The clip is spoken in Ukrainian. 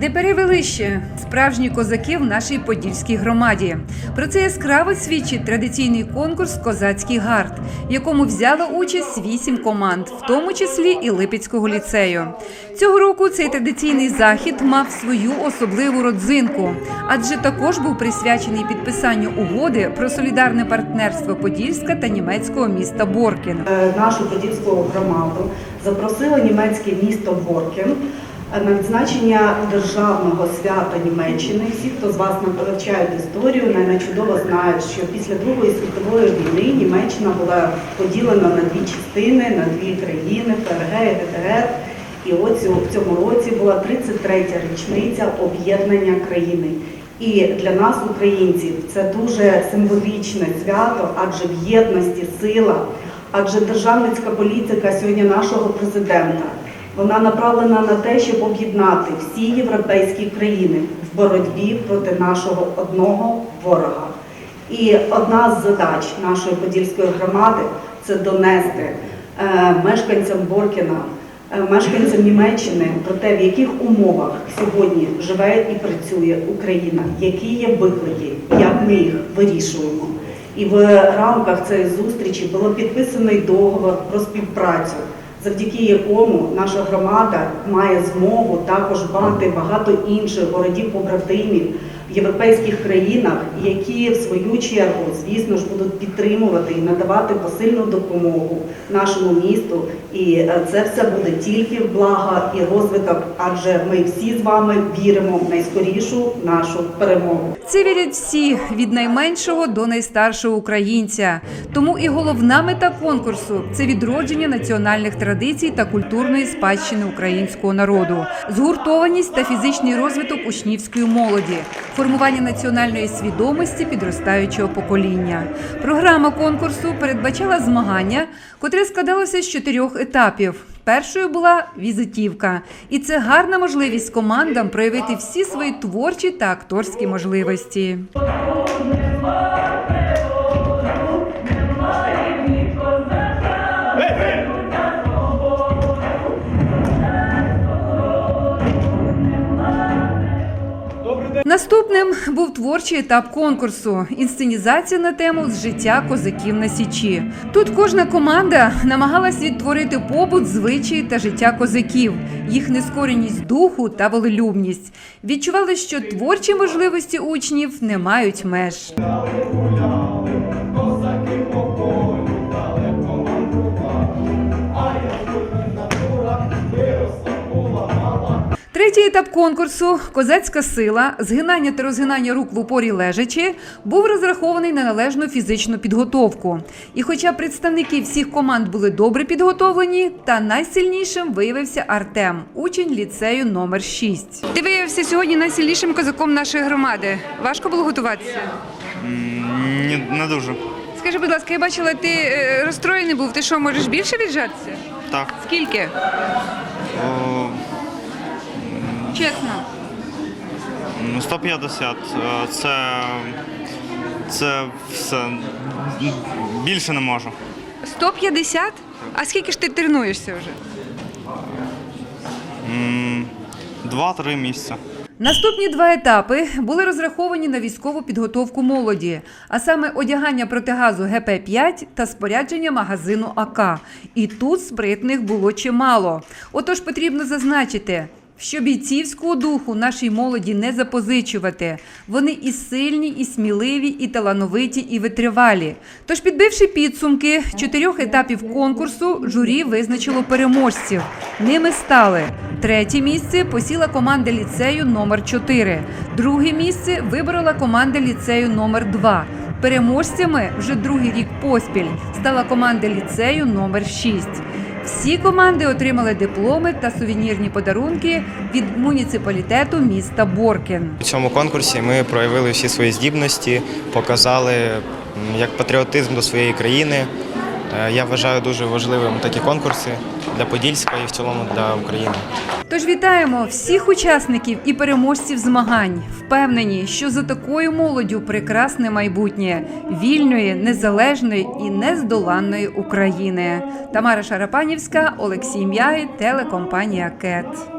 Не перевели ще справжні козаки в нашій подільській громаді. Про це яскраво свідчить традиційний конкурс Козацький гард, в якому взяло участь вісім команд, в тому числі і Липецького ліцею. Цього року цей традиційний захід мав свою особливу родзинку, адже також був присвячений підписанню угоди про солідарне партнерство Подільська та німецького міста Боркін. Е, нашу подільську громаду запросило німецьке місто Боркен е, на відзначення державного свята Німеччини. Всі, хто з вас вивчають історію, навіть чудово знають, що після Другої світової війни Німеччина була поділена на дві частини, на дві країни ФРГ і ГДР. І ось в цьому році була 33-я річниця об'єднання країни. І для нас, українців, це дуже символічне свято, адже в єдності сила, адже державницька політика сьогодні нашого президента. Вона направлена на те, щоб об'єднати всі європейські країни в боротьбі проти нашого одного ворога. І одна з задач нашої подільської громади це донести е, мешканцям Боркіна, е, мешканцям Німеччини про те, в яких умовах сьогодні живе і працює Україна, які є виклики, як ми їх вирішуємо. І в рамках цієї зустрічі було підписаний договор про співпрацю, завдяки якому наша громада має змогу також мати багато інших городів-побратимів в європейських країнах, які в свою чергу, звісно ж, будуть підтримувати і надавати посильну допомогу нашому місту. І е, це все буде тільки в благо і розвиток, адже ми всі з вами віримо в найскорішу нашу перемогу. Це вірять всі від найменшого до найстаршого українця. Тому і головна мета конкурсу це відродження національних традицій та культурної спадщини українського народу, згуртованість та фізичний розвиток учнівської молоді, формування національної свідомості підростаючого покоління. Програма конкурсу передбачала змагання, котре складалося з чотирьох етапів. Першою була візитівка, і це гарна можливість командам проявити всі свої творчі та акторські можливості. Наступним був творчий етап конкурсу інсценізація на тему з життя козаків на січі. Тут кожна команда намагалась відтворити побут, звичаї та життя козаків, їх нескореність духу та волелюбність. Відчували, що творчі можливості учнів не мають меж. Третій етап конкурсу козацька сила, згинання та розгинання рук в упорі лежачи, був розрахований на належну фізичну підготовку. І хоча представники всіх команд були добре підготовлені, та найсильнішим виявився Артем, учень ліцею номер 6. Ти виявився сьогодні найсильнішим козаком нашої громади. Важко було готуватися. Ні, не дуже. Скажи, будь ласка, я бачила, ти е, розстроєний був. Ти що, можеш більше віджатися? Так. Скільки? О, Чесно. ну, 150. Е, Це. Це все. Більше не можу. 150? А скільки ж ти тренуєшся вже? Два-три місяці. Наступні два етапи були розраховані на військову підготовку молоді, а саме одягання протигазу ГП-5 та спорядження магазину АК. І тут спритних було чимало. Отож потрібно зазначити. Що бійцівського духу нашій молоді не запозичувати. Вони і сильні, і сміливі, і талановиті, і витривалі. Тож, підбивши підсумки чотирьох етапів конкурсу, журі визначило переможців. Ними стали третє місце посіла команда ліцею номер 4 Друге місце виборола команда ліцею номер 2 Переможцями вже другий рік поспіль стала команда ліцею номер 6 всі команди отримали дипломи та сувенірні подарунки від муніципалітету міста Боркін. У цьому конкурсі ми проявили всі свої здібності, показали як патріотизм до своєї країни. Е, Я вважаю дуже важливим такі конкурси для Подільська і в цілому для України. Тож вітаємо всіх учасників і переможців змагань. Впевнені, що за такою молоддю прекрасне майбутнє вільної, незалежної і нездоланної України. Тамара Шарапанівська, Олексій М'яй, телекомпанія КЕТ.